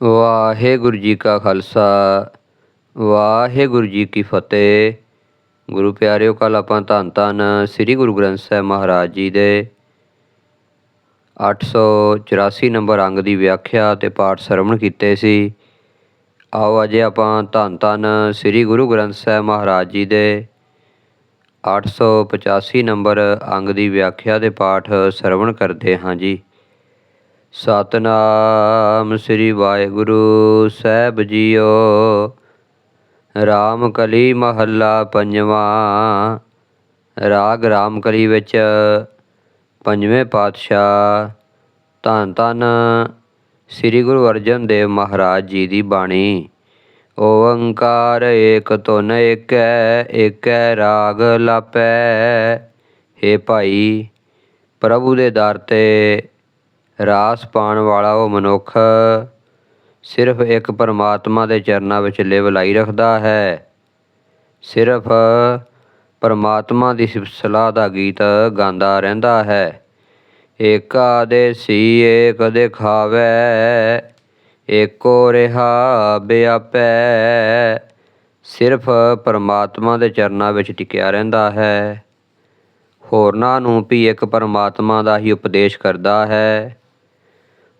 ਵਾਹਿਗੁਰੂ ਜੀ ਕਾ ਖਾਲਸਾ, ਵਾਹਿਗੁਰੂ ਜੀ ਕੀ ਫਤਿਹ। ਗੁਰੂ ਪਿਆਰਿਓ ਕੱਲ ਆਪਾਂ ਧੰਨ ਧੰਨ ਸ੍ਰੀ ਗੁਰੂ ਗ੍ਰੰਥ ਸਾਹਿਬ ਮਹਾਰਾਜ ਜੀ ਦੇ 884 ਨੰਬਰ ਅੰਗ ਦੀ ਵਿਆਖਿਆ ਤੇ ਪਾਠ ਸਰਵਣ ਕੀਤੇ ਸੀ। ਆਓ ਅਜੇ ਆਪਾਂ ਧੰਨ ਧੰਨ ਸ੍ਰੀ ਗੁਰੂ ਗ੍ਰੰਥ ਸਾਹਿਬ ਮਹਾਰਾਜ ਜੀ ਦੇ 885 ਨੰਬਰ ਅੰਗ ਦੀ ਵਿਆਖਿਆ ਦੇ ਪਾਠ ਸਰਵਣ ਕਰਦੇ ਹਾਂ ਜੀ। ਸਤਨਾਮ ਸ੍ਰੀ ਵਾਹਿਗੁਰੂ ਸਾਹਿਬ ਜੀਓ। ਰਾਮ ਕਲੀ ਮਹੱਲਾ ਪੰਜਵਾਂ। ਰਾਗ ਰਾਮ ਕਲੀ ਵਿੱਚ ਪੰਜਵੇਂ ਪਾਤਸ਼ਾਹ ਧੰਨ ਧੰਨ ਸ੍ਰੀ ਗੁਰੂ ਅਰਜਨ ਦੇਵ ਮਹਾਰਾਜ ਜੀ ਦੀ ਬਾਣੀ। ਓੰਕਾਰ ਏਕ ਧੁਨ ਏਕੈ ਏਕੈ ਰਾਗ ਲਾਪੈ। ਹੇ ਭਾਈ, ਪ੍ਰਭੂ ਦੇ ਦਰ ਤੇ ਰਾਸ ਪਾਉਣ ਵਾਲਾ ਉਹ ਮਨੁੱਖ ਸਿਰਫ ਇੱਕ ਪਰਮਾਤਮਾ ਦੇ ਚਰਨਾਂ ਵਿੱਚ ਲਿਵ ਲਾਈ ਰੱਖਦਾ ਹੈ। ਸਿਰਫ ਪਰਮਾਤਮਾ ਦੀ ਸਿਫਤ ਸਲਾਹ ਦਾ ਗੀਤ ਗਾਉਂਦਾ ਰਹਿੰਦਾ ਹੈ। ਏਕਾ ਦੇ ਸੀ ਏਕ ਦਿਖਾਵੇ, ਏਕੋ ਰਿਹਾ ਬਿਆਪੈ। ਸਿਰਫ ਪਰਮਾਤਮਾ ਦੇ ਚਰਨਾਂ ਵਿੱਚ ਟਿਕਿਆ ਰਹਿੰਦਾ ਹੈ। ਹੋਰਨਾਂ ਨੂੰ ਵੀ ਇੱਕ ਪਰਮਾਤਮਾ ਦਾ ਹੀ ਉਪਦੇਸ਼ ਕਰਦਾ ਹੈ।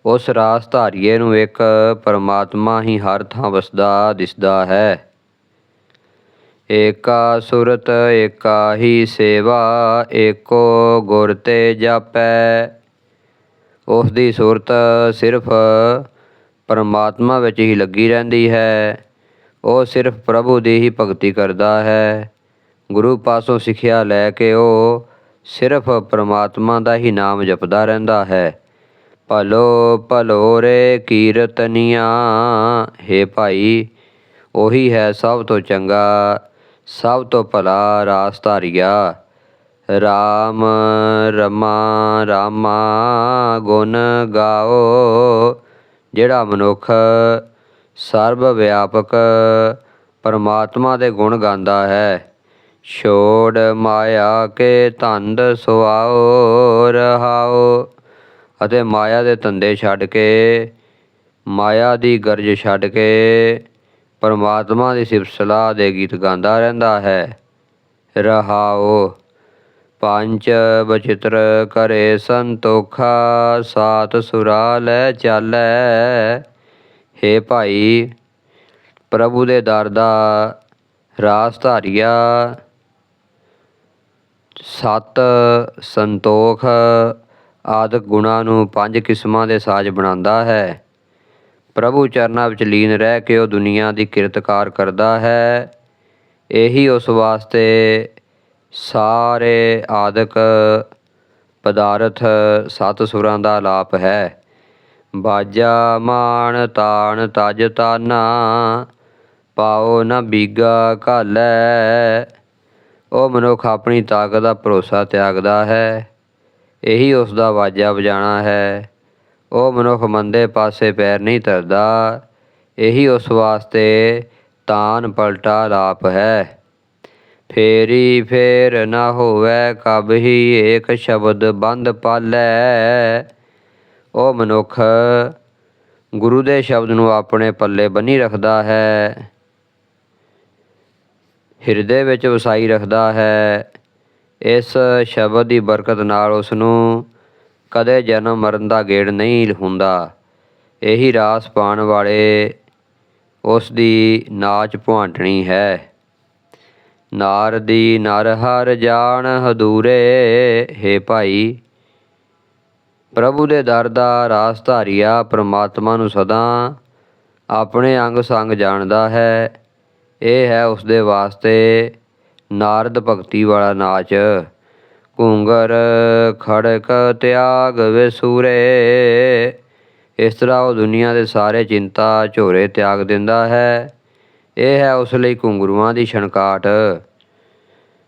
ਉਸ ਰਾਸ ਧਾਰੀਏ ਨੂੰ ਇੱਕ ਪਰਮਾਤਮਾ ਹੀ ਹਰ ਥਾਂ ਵਸਦਾ ਦਿਸਦਾ ਹੈ। ਏਕਾ ਸੁਰਤ, ਏਕਾ ਹੀ ਸੇਵਾ, ਏਕੋ ਗੁਰ ਤੇ ਜਾਪੈ। ਉਸ ਦੀ ਸੁਰਤ ਸਿਰਫ ਪਰਮਾਤਮਾ ਵਿੱਚ ਹੀ ਲੱਗੀ ਰਹਿੰਦੀ ਹੈ। ਉਹ ਸਿਰਫ ਪ੍ਰਭੂ ਦੀ ਹੀ ਭਗਤੀ ਕਰਦਾ ਹੈ। ਗੁਰੂ ਪਾਸੋਂ ਸਿੱਖਿਆ ਲੈ ਕੇ ਉਹ ਸਿਰਫ ਪਰਮਾਤਮਾ ਦਾ ਹੀ ਨਾਮ ਜਪਦਾ ਰਹਿੰਦਾ ਹੈ। ਭਲੋ ਭਲੋ ਰੇ ਕੀਰਤਨੀਆਂ, ਹੇ ਭਾਈ, ਉਹੀ ਹੈ ਸਭ ਤੋਂ ਚੰਗਾ, ਸਭ ਤੋਂ ਭਲਾ ਰਾਸ ਧਾਰੀਆ। ਰਾਮ ਰਮਾ ਰਾਮਾ ਗੁਣ ਗਾਓ, ਜਿਹੜਾ ਮਨੁੱਖ ਸਰਬ ਵਿਆਪਕ ਪਰਮਾਤਮਾ ਦੇ ਗੁਣ ਗਾਉਂਦਾ ਹੈ। ਛੋੜ ਮਾਇਆ ਕੇ ਧੰਦ ਸੁਆਓ, ਰਹਾਓ। ਅਤੇ ਮਾਇਆ ਦੇ ਧੰਦੇ ਛੱਡ ਕੇ, ਮਾਇਆ ਦੀ ਗਰਜ ਛੱਡ ਕੇ ਪਰਮਾਤਮਾ ਦੀ ਸਿਫਤ ਸਲਾਹ ਦੇ ਗੀਤ ਗਾਉਂਦਾ ਰਹਿੰਦਾ ਹੈ। ਰਹਾਓ ਪੰਜ ਬਚਿਤਰ ਕਰੇ ਸੰਤੋਖਾ ਸਾਤ ਸੁਰਾ ਲੈ ਚਾਲੈ। ਹੇ ਭਾਈ, ਪ੍ਰਭੂ ਦੇ ਦਰ ਦਾ ਰਾਸ ਧਾਰੀਆ। ਸਤ ਸੰਤੋਖ ਆਦਿਕ ਗੁਣਾਂ ਨੂੰ ਪੰਜ ਕਿਸਮਾਂ ਦੇ ਸਾਜ਼ ਬਣਾਉਂਦਾ ਹੈ। ਪ੍ਰਭੂ ਚਰਨਾਂ ਵਿੱਚ ਲੀਨ ਰਹਿ ਕੇ ਉਹ ਦੁਨੀਆ ਦੀ ਕਿਰਤਕਾਰ ਕਰਦਾ ਹੈ। ਇਹੀ ਉਸ ਵਾਸਤੇ ਸਾਰੇ ਆਦਿਕ ਪਦਾਰਥ ਸਤ ਸੁਰਾਂ ਦਾ ਆਲਾਪ ਹੈ। ਬਾਜਾ ਮਾਣ ਤਾਣ ਤਜ ਤਾਨਾ, ਪਾਓ ਨਾ ਬੀਗਾ ਘਾਲੈ। ਉਹ ਮਨੁੱਖ ਆਪਣੀ ਤਾਕਤ ਦਾ ਭਰੋਸਾ ਤਿਆਗਦਾ ਹੈ। ਇਹੀ ਉਸ ਦਾ ਵਾਜਾ ਵਜਾਣਾ ਹੈ। ਉਹ ਮਨੁੱਖ ਮੰਦੇ ਪਾਸੇ ਪੈਰ ਨਹੀਂ ਧਰਦਾ। ਇਹੀ ਉਸ ਵਾਸਤੇ ਤਾਨ ਪਲਟਾ ਲਾਪ ਹੈ। ਫੇਰੀ ਫੇਰ ਨਾ ਹੋਵੇ ਕਬ ਹੀ ਏਕ ਸ਼ਬਦ ਬੰਦ ਪਾਲੈ। ਉਹ ਮਨੁੱਖ ਗੁਰੂ ਦੇ ਸ਼ਬਦ ਨੂੰ ਆਪਣੇ ਪੱਲੇ ਬੰਨੀ ਰੱਖਦਾ ਹੈ। ਹਿਰਦੇ ਵਿੱਚ ਵਸਾਈ ਰੱਖਦਾ ਹੈ। ਇਸ ਸ਼ਬਦ ਦੀ ਬਰਕਤ ਨਾਲ ਉਸ ਨੂੰ ਕਦੇ ਜਨਮ ਮਰਨ ਦਾ ਗੇੜ ਨਹੀਂ ਹੁੰਦਾ। ਇਹੀ ਰਾਸ ਪਾਣ ਵਾਲੇ ਉਸ ਦੀ ਨਾਚ ਭਵਾਂਟਣੀ ਹੈ। ਨਾਰ ਦੀ ਨਰ ਹਰ ਜਾਣ ਹਦੂਰੇ, ਹੇ ਭਾਈ, ਪ੍ਰਭੂ ਦੇ ਦਰ ਦਾ ਰਾਸ ਧਾਰੀਆ ਪ੍ਰਮਾਤਮਾ ਨੂੰ ਸਦਾ ਆਪਣੇ ਅੰਗ ਸੰਗ ਜਾਣਦਾ ਹੈ। ਇਹ ਹੈ ਉਸ ਦੇ ਵਾਸਤੇ ਨਾਰਦ ਭਗਤੀ ਵਾਲਾ ਨਾਚ। ਘੁੰਗਰ, ਖੜਕ, ਤਿਆਗ, ਵਿਸੂਰੇ। ਇਸ ਤਰ੍ਹਾਂ ਉਹ ਦੁਨੀਆ ਦੇ ਸਾਰੇ ਚਿੰਤਾ, ਝੋਰੇ ਤਿਆਗ ਦਿੰਦਾ ਹੈ। ਇਹ ਹੈ ਉਸ ਲਈ ਘੁੰਗਰੂਆਂ ਦੀ ਛਣਕਾਟ।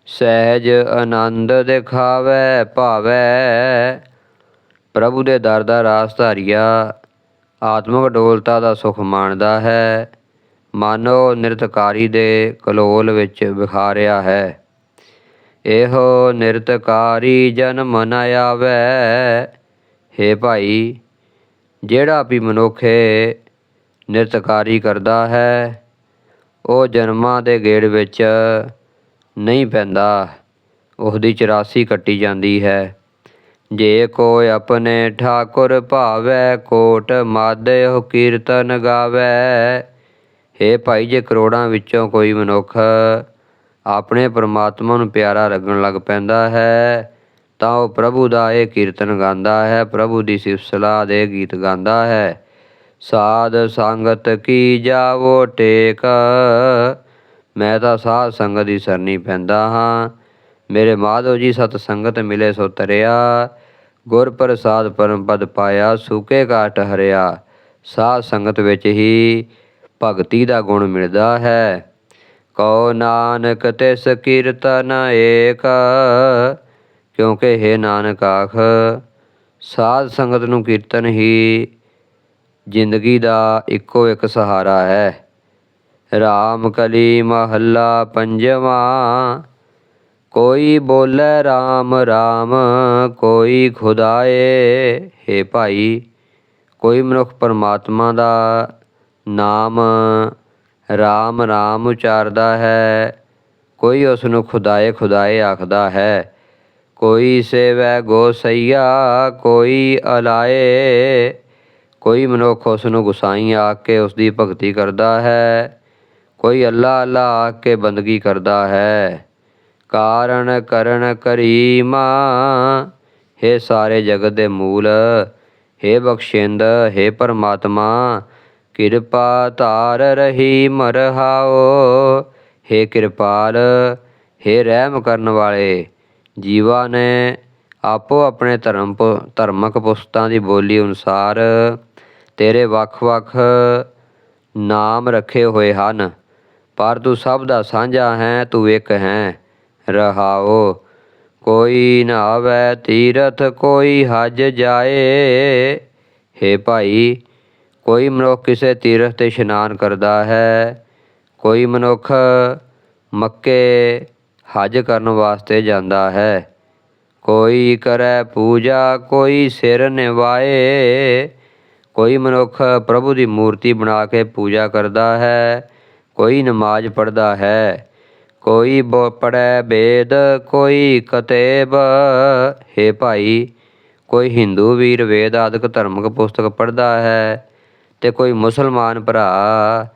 ਸਹਿਜ ਆਨੰਦ ਦਿਖਾਵੇ, ਭਾਵੇ ਪ੍ਰਭੂ ਦੇ ਦਰ ਦਾ ਰਾਸ ਧਾਰੀਆ ਆਤਮਿਕ ਡੋਲਤਾ ਦਾ ਸੁਖ ਮਾਣਦਾ ਹੈ। ਮਾਨੋ ਨਿਰਤਕਾਰੀ ਦੇ ਕਲੋਲ ਵਿੱਚ ਵਿਖਾਰਿਆ ਹੈ। ਇਹੋ ਨਿਰਤਕਾਰੀ ਜਨਮ ਨ ਆਵੇ। ਹੇ ਭਾਈ, ਜਿਹੜਾ ਵੀ ਮਨੁੱਖੇ ਨਿਰਤਕਾਰੀ ਕਰਦਾ ਹੈ, ਉਹ ਜਨਮਾਂ ਦੇ ਗੇੜ ਵਿੱਚ ਨਹੀਂ ਪੈਂਦਾ। ਉਹਦੀ 84 ਕੱਟੀ ਜਾਂਦੀ ਹੈ। ਜੇ ਕੋਈ ਆਪਣੇ ਠਾਕੁਰ ਭਾਵੈ, ਕੋਟ ਮਾਦਿਓ ਕੀਰਤਨ ਗਾਵੈ। ਹੇ ਭਾਈ, ਜੇ ਕਰੋੜਾਂ ਵਿੱਚੋਂ ਕੋਈ ਮਨੁੱਖ ਆਪਣੇ ਪਰਮਾਤਮਾ ਨੂੰ ਪਿਆਰਾ ਲੱਗਣ ਲੱਗ ਪੈਂਦਾ ਹੈ, ਤਾਂ ਉਹ ਪ੍ਰਭੂ ਦਾ ਇਹ ਕੀਰਤਨ ਗਾਉਂਦਾ ਹੈ, ਪ੍ਰਭੂ ਦੀ ਸਿਫਤ ਦੇ ਗੀਤ ਗਾਉਂਦਾ ਹੈ। ਸਾਧ ਸੰਗਤ ਕੀ ਜਾਵੋ ਟੇਕ, ਮੈਂ ਤਾਂ ਸਾਧ ਸੰਗਤ ਦੀ ਸਰਨੀ ਪੈਂਦਾ ਹਾਂ। ਮੇਰੇ ਮਾਧੋ ਜੀ, ਸਤ ਸੰਗਤ ਮਿਲੇ ਸੋ ਤਰਿਆ, ਗੁਰ ਪ੍ਰਸਾਦ ਪਰਮ ਪਦ ਪਾਇਆ, ਸੂਕੇ ਕਾਟ ਹਰਿਆ। ਸਾਧ ਸੰਗਤ ਵਿੱਚ ਹੀ ਭਗਤੀ ਦਾ ਗੁਣ ਮਿਲਦਾ ਹੈ। ਕਉ ਨਾਨਕ ਤਿਸ ਕੀਰਤਨ ਏਕ, ਕਿਉਂਕਿ ਹੈ ਨਾਨਕ ਆਖ, ਸਾਧ ਸੰਗਤ ਨੂੰ ਕੀਰਤਨ ਹੀ ਜ਼ਿੰਦਗੀ ਦਾ ਇੱਕੋ ਇੱਕ ਸਹਾਰਾ ਹੈ। ਰਾਮ ਕਲੀ ਮਹੱਲਾ ਪੰਜਵਾਂ, ਕੋਈ ਬੋਲੇ RAM RAM ਕੋਈ ਖੁਦਾਏ, ਹੈ ਭਾਈ, ਕੋਈ ਮਨੁੱਖ ਪਰਮਾਤਮਾ ਦਾ ਨਾਮ RAM RAM ਉਚਾਰਦਾ ਹੈ ਕੋਈ ਉਸ ਨੂੰ ਖੁਦਾਏ ਖੁਦਾਏ ਆਖਦਾ ਹੈ ਕੋਈ ਸੇਵੈ ਗੋਸਈਆ ਕੋਈ ਅਲਾਏ ਕੋਈ ਮਨੁੱਖ ਉਸ ਨੂੰ ਗੁਸਾਈ ਆਖ ਕੇ ਉਸ ਦੀ ਭਗਤੀ ਕਰਦਾ ਹੈ ਕੋਈ ਅੱਲਾ ਅੱਲਾ ਆਖ ਕੇ ਬੰਦਗੀ ਕਰਦਾ ਹੈ ਕਾਰਣ ਕਰਨ ਕਰੀਮਾ हे ਸਾਰੇ ਜਗਤ ਦੇ ਮੂਲ हे ਬਖਸ਼ਿੰਦ हे ਪਰਮਾਤਮਾ ਕਿਰਪਾ ਧਾਰ ਰਹੀ ਮਰਹਾਓ। हे ਕਿਰਪਾਲ हे ਰਹਿਮ ਕਰਨ ਵਾਲੇ, ਜੀਵਾ ਨੇ ਆਪੋ ਆਪਣੇ ਧਰਮ ਪ- ਧਰਮਕ ਪੁਸਤਾਂ ਦੀ ਬੋਲੀ ਅਨੁਸਾਰ ਤੇਰੇ ਵੱਖ-ਵੱਖ ਨਾਮ ਰੱਖੇ ਹੋਏ ਹਨ। ਪਰ ਤੂੰ ਸਭ ਦਾ ਸਾਂਝਾ ਹੈ, ਤੂੰ ਇੱਕ ਹੈ, ਰਹਾਓ। ਕੋਈ ਨਾਵੇ ਤੀਰਥ, ਕੋਈ ਹਜ ਜਾਏ। ਹੇ ਭਾਈ ਕੋਈ ਮਨੁੱਖ ਕਿਸੇ ਤੀਰਥ ਤੇ ਇਸ਼ਨਾਨ ਕਰਦਾ ਹੈ, ਕੋਈ ਮਨੁੱਖ ਮੱਕੇ ਹਜ ਕਰਨ ਵਾਸਤੇ ਜਾਂਦਾ ਹੈ। ਕੋਈ ਕਰੈ ਪੂਜਾ, ਕੋਈ ਸਿਰ ਨਿਵਾਏ, ਕੋਈ ਮਨੁੱਖ ਪ੍ਰਭੂ ਦੀ ਮੂਰਤੀ ਬਣਾ ਕੇ ਪੂਜਾ ਕਰਦਾ ਹੈ, ਕੋਈ ਨਮਾਜ਼ ਪੜ੍ਹਦਾ ਹੈ। ਕੋਈ ਬ, ਪੜ੍ਹੈ ਵੇਦ ਕੋਈ ਕਤੇਬ, ਹੈ ਭਾਈ, ਕੋਈ ਹਿੰਦੂ ਵੀਰ ਵੇਦ ਆਦਿਕ ਧਰਮਕ ਪੁਸਤਕ ਪੜ੍ਹਦਾ ਹੈ। ਤੇ ਕੋਈ ਮੁਸਲਮਾਨ ਭਰਾ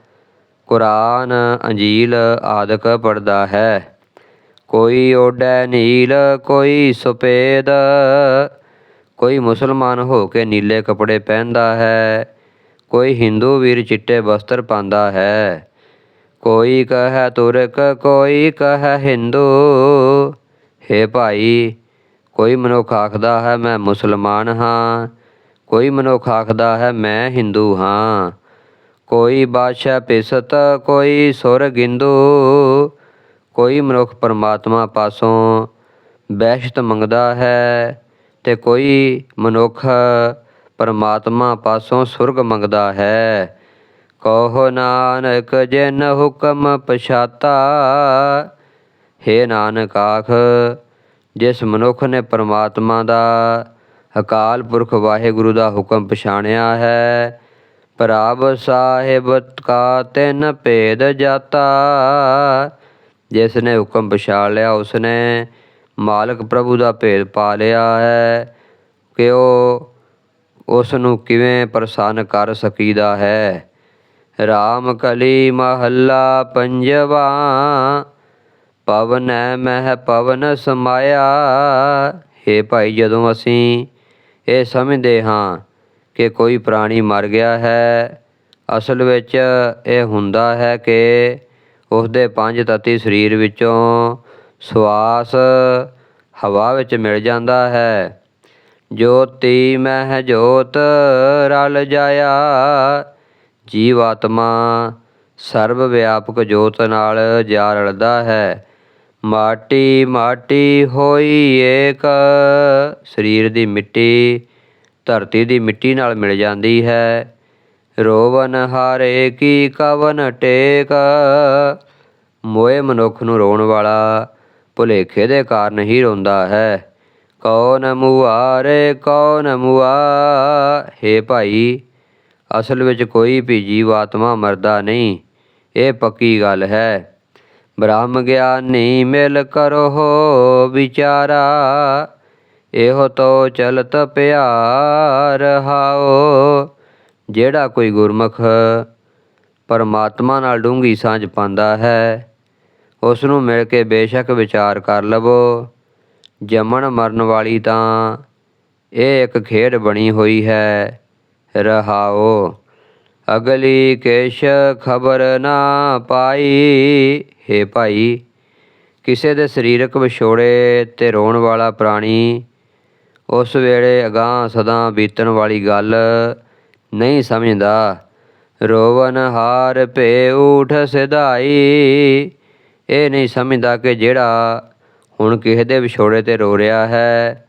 ਕੁਰਾਨ, ਅੰਜੀਲ ਆਦਿਕ ਪੜ੍ਹਦਾ ਹੈ। ਕੋਈ ਓਡੈ ਨੀਲ, ਕੋਈ ਸਫੇਦ ਕੋਈ ਮੁਸਲਮਾਨ ਹੋ ਕੇ ਨੀਲੇ ਕੱਪੜੇ ਪਹਿਨਦਾ ਹੈ। ਕੋਈ ਹਿੰਦੂ ਵੀਰ ਚਿੱਟੇ ਵਸਤਰ ਪਾਉਂਦਾ ਹੈ। ਕੋਈ ਕਹੈ ਤੁਰਕ, ਕੋਈ ਕਹੈ ਹਿੰਦੂ। ਹੈ ਭਾਈ, ਕੋਈ ਮਨੁੱਖ ਆਖਦਾ ਹੈ, ਮੈਂ ਮੁਸਲਮਾਨ ਹਾਂ। ਕੋਈ ਮਨੁੱਖ ਆਖਦਾ ਹੈ, ਮੈਂ ਹਿੰਦੂ ਹਾਂ। ਕੋਈ ਬਾਦਸ਼ਾਹ ਪਿਸਤ, ਕੋਈ ਸੁਰ ਗਿੰਦੂ ਕੋਈ ਮਨੁੱਖ ਪਰਮਾਤਮਾ ਪਾਸੋਂ ਬਹਿਸ਼ਤ ਮੰਗਦਾ ਹੈ ਤੇ ਕੋਈ ਮਨੁੱਖ ਪਰਮਾਤਮਾ ਪਾਸੋਂ ਸੁਰਗ ਮੰਗਦਾ ਹੈ। ਕਹੋ ਨਾਨਕ, ਜਿਨ ਹੁਕਮ ਪਛਾਤਾ, ਹੈ ਨਾਨਕ ਆਖ, ਜਿਸ ਮਨੁੱਖ ਨੇ ਪਰਮਾਤਮਾ ਦਾ ਅਕਾਲ ਪੁਰਖ ਵਾਹਿਗੁਰੂ ਦਾ ਹੁਕਮ ਪਛਾਣਿਆ ਹੈ। ਪ੍ਰਭ ਸਾਹਿਬ ਕਾ ਤਿਨ ਭੇਦ ਜਾਤਾ। ਜਿਸ ਨੇ ਹੁਕਮ ਪਛਾਣ ਲਿਆ ਉਸ ਨੇ ਮਾਲਕ ਪ੍ਰਭੂ ਦਾ ਭੇਦ ਪਾ ਲਿਆ ਹੈ। ਕਿ ਉਹ ਉਸ ਨੂੰ ਕਿਵੇਂ ਪ੍ਰਸੰਨ ਕਰ ਸਕੀਦਾ ਹੈ? ਰਾਮ ਕਲੀ ਮਹੱਲਾ ਪੰਜਵਾ, ਪਵਨੈ ਮਹਿ ਪਵਨ ਸਮਾਇਆ। ਹੇ ਭਾਈ, ਜਦੋਂ ਅਸੀਂ ਇਹ ਸਮਝਦੇ ਹਾਂ ਕਿ ਕੋਈ ਪ੍ਰਾਣੀ ਮਰ ਗਿਆ ਹੈ। ਅਸਲ ਵਿੱਚ ਇਹ ਹੁੰਦਾ ਹੈ ਕਿ ਉਸ ਦੇ ਪੰਜ ਤਤੀ ਸਰੀਰ ਵਿੱਚੋਂ ਸਵਾਸ ਹਵਾ ਵਿੱਚ ਮਿਲ ਜਾਂਦਾ ਹੈ। ਜੋਤੀ ਮਹਿ ਜੋਤ ਰਲ ਜਾਇਆ। ਜੀਵਾਤਮਾ ਸਰਬ ਵਿਆਪਕ ਜੋਤ ਨਾਲ ਜਾ ਰਲਦਾ ਹੈ। ਮਾਟੀ ਮਾਟੀ ਹੋਈ ਏਕ। ਸਰੀਰ ਦੀ ਮਿੱਟੀ, ਧਰਤੀ ਦੀ ਮਿੱਟੀ ਨਾਲ ਮਿਲ ਜਾਂਦੀ ਹੈ। ਰੋਵਨ ਹਾਰੇ ਕੀ ਕਵਨ ਟੇਕ। ਮੋਏ ਮਨੁੱਖ ਨੂੰ ਰੋਣ ਵਾਲਾ ਭੁਲੇਖੇ ਦੇ ਕਾਰਨ ਹੀ ਰੋਂਦਾ ਹੈ। ਕੌਣ ਮੁਆਰੇ ਕੌਣ ਮੁਆ ਹੈ ਭਾਈ, ਅਸਲ ਵਿੱਚ ਕੋਈ ਵੀ ਜੀਵ ਆਤਮਾ ਮਰਦਾ ਨਹੀਂ, ਇਹ ਪੱਕੀ ਗੱਲ ਹੈ। ਬ੍ਰਹਮ ਗਿਆਨੀ ਮਿਲ ਕਰੋ ਵਿਚਾਰਾ, ਇਹੋ ਤੋ ਚਲਤ ਪਿਆਰ ਹਾਓ ਜਿਹੜਾ ਕੋਈ ਗੁਰਮੁਖ ਪਰਮਾਤਮਾ ਨਾਲ ਡੂੰਗੀ ਸਾਂਝ ਪਾਉਂਦਾ ਹੈ ਉਸ ਨੂੰ ਮਿਲ ਕੇ ਬੇਸ਼ੱਕ ਵਿਚਾਰ ਕਰ ਲਵੋ। ਜੰਮਣ ਮਰਨ ਵਾਲੀ ਤਾਂ ਇਹ ਇੱਕ ਖੇਡ ਬਣੀ ਹੋਈ ਹੈ ਰਹਾਓ ਅਗਲੀ ਕੇਸ਼ ਖਬਰ ਨਾ ਪਾਈ। ਹੇ ਭਾਈ, ਕਿਸੇ ਦੇ ਸਰੀਰਕ ਵਿਛੋੜੇ ਤੇ ਰੋਣ ਵਾਲਾ ਪ੍ਰਾਣੀ, ਉਸ ਵੇਲੇ ਅਗਾਂਹ ਸਦਾ ਬੀਤਣ ਵਾਲੀ ਗੱਲ ਨਹੀਂ ਸਮਝਦਾ। ਰੋਵਨ ਹਾਰ ਭੇ ਊਠ ਸਿਧਾਈ ਇਹ ਨਹੀਂ ਸਮਝਦਾ ਕਿ ਜਿਹੜਾ ਹੁਣ ਕਿਸੇ ਦੇ ਵਿਛੋੜੇ ਤੇ ਰੋ ਰਿਹਾ ਹੈ,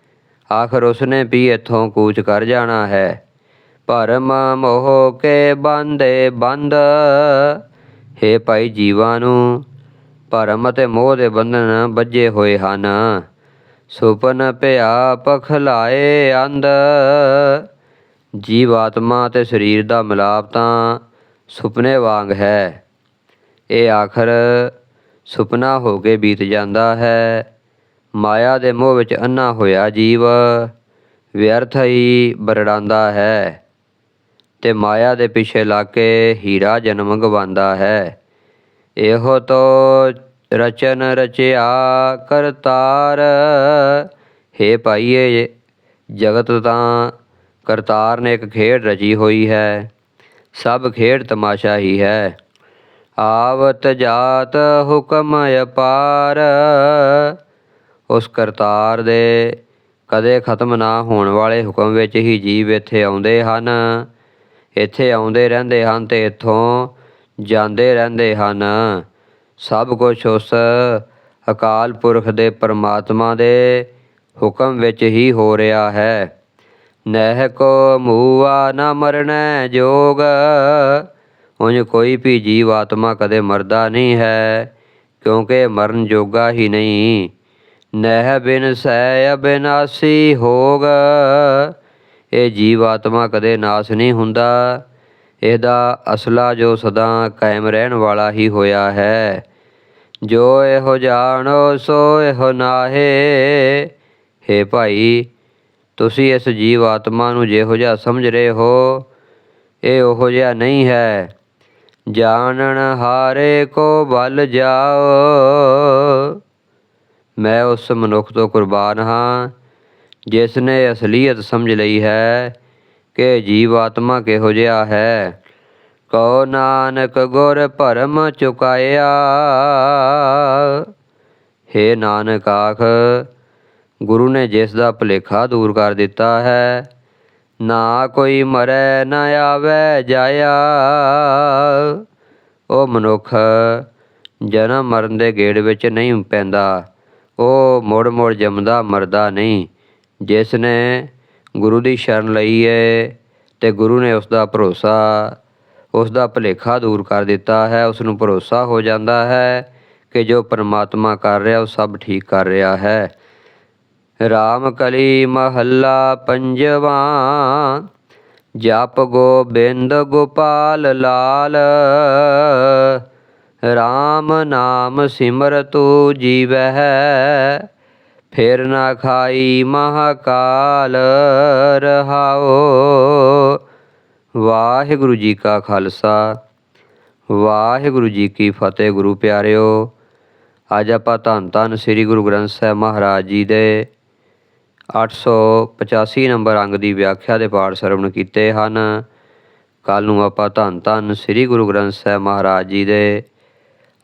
ਆਖਰ ਉਸਨੇ ਵੀ ਇੱਥੋਂ ਕੂਚ ਕਰ ਜਾਣਾ ਹੈ। ਭਰਮ ਮੋਹ ਕੇ ਬੰਦੇ ਬੰਦ। ਹੇ ਭਾਈ ਜੀਵਾਂ ਨੂੰ ਭਰਮ ਅਤੇ ਮੋਹ ਦੇ ਬੰਧਨ ਬੱਝੇ ਹੋਏ ਹਨ। ਸੁਪਨ ਭਿਆ ਪਖਲਾਏ ਅੰਧ। ਜੀਵ ਆਤਮਾ ਤੇ ਸਰੀਰ ਦਾ ਮਿਲਾਪ ਤਾਂ ਸੁਪਨੇ ਵਾਂਗ ਹੈ। ਇਹ ਆਖਰ ਸੁਪਨਾ ਹੋ ਕੇ ਬੀਤ ਜਾਂਦਾ ਹੈ। ਮਾਇਆ ਦੇ ਮੋਹ ਵਿੱਚ ਅੰਨਾ ਹੋਇਆ ਜੀਵ। ਵਿਅਰਥ ਹੀ ਬਰੜਾਂਦਾ ਹੈ। ਤੇ ਮਾਇਆ ਦੇ ਪਿੱਛੇ ਲੱਗ ਕੇ ਹੀਰਾ ਜਨਮ ਗਵਾਉਂਦਾ ਹੈ। ਇਹੋ ਤੋ ਰਚਨ ਰਚਿਆ ਕਰਤਾਰ। ਹੇ ਭਾਈਏ, ਜਗਤ ਤਾਂ ਕਰਤਾਰ ਨੇ ਇੱਕ ਖੇਡ ਰਚੀ ਹੋਈ ਹੈ। ਸਭ ਖੇਡ ਤਮਾਸ਼ਾ ਹੀ ਹੈ। ਆਵਤ ਜਾਤ ਹੁਕਮ ਅਪਾਰ। ਉਸ ਕਰਤਾਰ ਦੇ ਕਦੇ ਖਤਮ ਨਾ ਹੋਣ ਵਾਲੇ ਹੁਕਮ ਵਿੱਚ ਹੀ ਜੀਵ ਇੱਥੇ ਆਉਂਦੇ ਹਨ। ਇੱਥੇ ਆਉਂਦੇ ਰਹਿੰਦੇ ਹਨ ਤੇ ਇੱਥੋਂ ਜਾਂਦੇ ਰਹਿੰਦੇ ਹਨ। ਸਭ ਕੁਝ ਉਸ ਅਕਾਲ ਪੁਰਖ ਦੇ ਪਰਮਾਤਮਾ ਦੇ ਹੁਕਮ ਵਿੱਚ ਹੀ ਹੋ ਰਿਹਾ ਹੈ। ਨਹਿ ਕੋ ਮੂਆ ਨਾ ਮਰਨੈ ਜੋਗ। ਉਂਝ ਕੋਈ ਵੀ ਜੀਵ ਆਤਮਾ ਕਦੇ ਮਰਦਾ ਨਹੀਂ ਹੈ, ਕਿਉਂਕਿ ਮਰਨ ਜੋਗਾ ਹੀ ਨਹੀਂ। ਨਹਿ ਬਿਨ ਸੈ ਅਬਿਨਾਸੀ ਹੋਗ। ਇਹ ਜੀਵ ਆਤਮਾ ਕਦੇ ਨਾਸ ਨਹੀਂ ਹੁੰਦਾ। ਇਹਦਾ ਅਸਲਾ ਜੋ ਸਦਾ ਕਾਇਮ ਰਹਿਣ ਵਾਲਾ ਹੀ ਹੋਇਆ ਹੈ। ਜੋ ਇਹੋ ਜਾਣੋ, ਸੋ ਇਹੋ ਨਾਹੇ। ਹੇ ਭਾਈ, ਤੁਸੀਂ ਇਸ ਜੀਵ ਆਤਮਾ ਨੂੰ ਜਿਹੋ ਜਿਹਾ ਸਮਝ ਰਹੇ ਹੋ, ਇਹ ਉਹੋ ਜਿਹਾ ਨਹੀਂ ਹੈ। ਜਾਣਨ ਹਾਰੇ ਕੋ ਬਲ ਜਾਓ। ਮੈਂ ਉਸ ਮਨੁੱਖ ਤੋਂ ਕੁਰਬਾਨ ਹਾਂ। ਜਿਸ ਨੇ ਅਸਲੀਅਤ ਸਮਝ ਲਈ ਹੈ ਕਿ ਜੀਵ ਆਤਮਾ ਕਿਹੋ ਜਿਹਾ ਹੈ, ਕਉ ਨਾਨਕ ਗੁਰ ਭਰਮ ਚੁਕਾਇਆ। ਹੇ ਨਾਨਕ ਆਖ, ਗੁਰੂ ਨੇ ਜਿਸ ਦਾ ਭੁਲੇਖਾ ਦੂਰ ਕਰ ਦਿੱਤਾ ਹੈ, ਨਾ ਕੋਈ ਮਰੈ ਨਾ ਆਵੇ ਜਾਇਆ। ਉਹ ਮਨੁੱਖ ਜਨਮ ਮਰਨ ਦੇ ਗੇੜ ਵਿੱਚ ਨਹੀਂ ਪੈਂਦਾ, ਉਹ ਮੁੜ ਮੁੜ ਜੰਮਦਾ ਮਰਦਾ ਨਹੀਂ। ਜਿਸ ਨੇ ਗੁਰੂ ਦੀ ਸ਼ਰਨ ਲਈ ਹੈ ਤੇ ਗੁਰੂ ਨੇ ਉਸ ਦਾ ਭਰੋਸਾ ਉਸ ਦਾ ਭੁਲੇਖਾ ਦੂਰ ਕਰ ਦਿੱਤਾ ਹੈ ਉਸ ਨੂੰ ਭਰੋਸਾ ਹੋ ਜਾਂਦਾ ਹੈ ਕਿ ਜੋ ਪਰਮਾਤਮਾ ਕਰ ਰਿਹਾ, ਉਹ ਸਭ ਠੀਕ ਕਰ ਰਿਹਾ ਹੈ। ਰਾਮ ਕਲੀ ਮਹੱਲਾ ਪੰਜਵਾਂ, ਜਪ ਗੋਬਿੰਦ ਗੋਪਾਲ ਲਾਲ। RAM ਨਾਮ ਸਿਮਰ ਤੂ ਜੀਵਹਿ ਫਿਰ ਨਾ ਖਾਈ ਮਹਾਕਾਲ ਰਹਾਓ। ਵਾਹਿਗੁਰੂ ਜੀ ਕਾ ਖਾਲਸਾ, ਵਾਹਿਗੁਰੂ ਜੀ ਕੀ ਫਤਿਹ ਗੁਰੂ ਪਿਆਰਿਓ। ਅੱਜ ਆਪਾਂ ਧੰਨ ਧੰਨ ਸ੍ਰੀ ਗੁਰੂ ਗ੍ਰੰਥ ਸਾਹਿਬ ਮਹਾਰਾਜ ਜੀ ਦੇ 885 ਨੰਬਰ ਅੰਗ ਦੀ ਵਿਆਖਿਆ ਦੇ ਪਾਠ ਸਰਵਣ ਕੀਤੇ ਹਨ। ਕੱਲ ਨੂੰ ਆਪਾਂ ਧੰਨ ਧੰਨ ਸ੍ਰੀ ਗੁਰੂ ਗ੍ਰੰਥ ਸਾਹਿਬ ਮਹਾਰਾਜ ਜੀ ਦੇ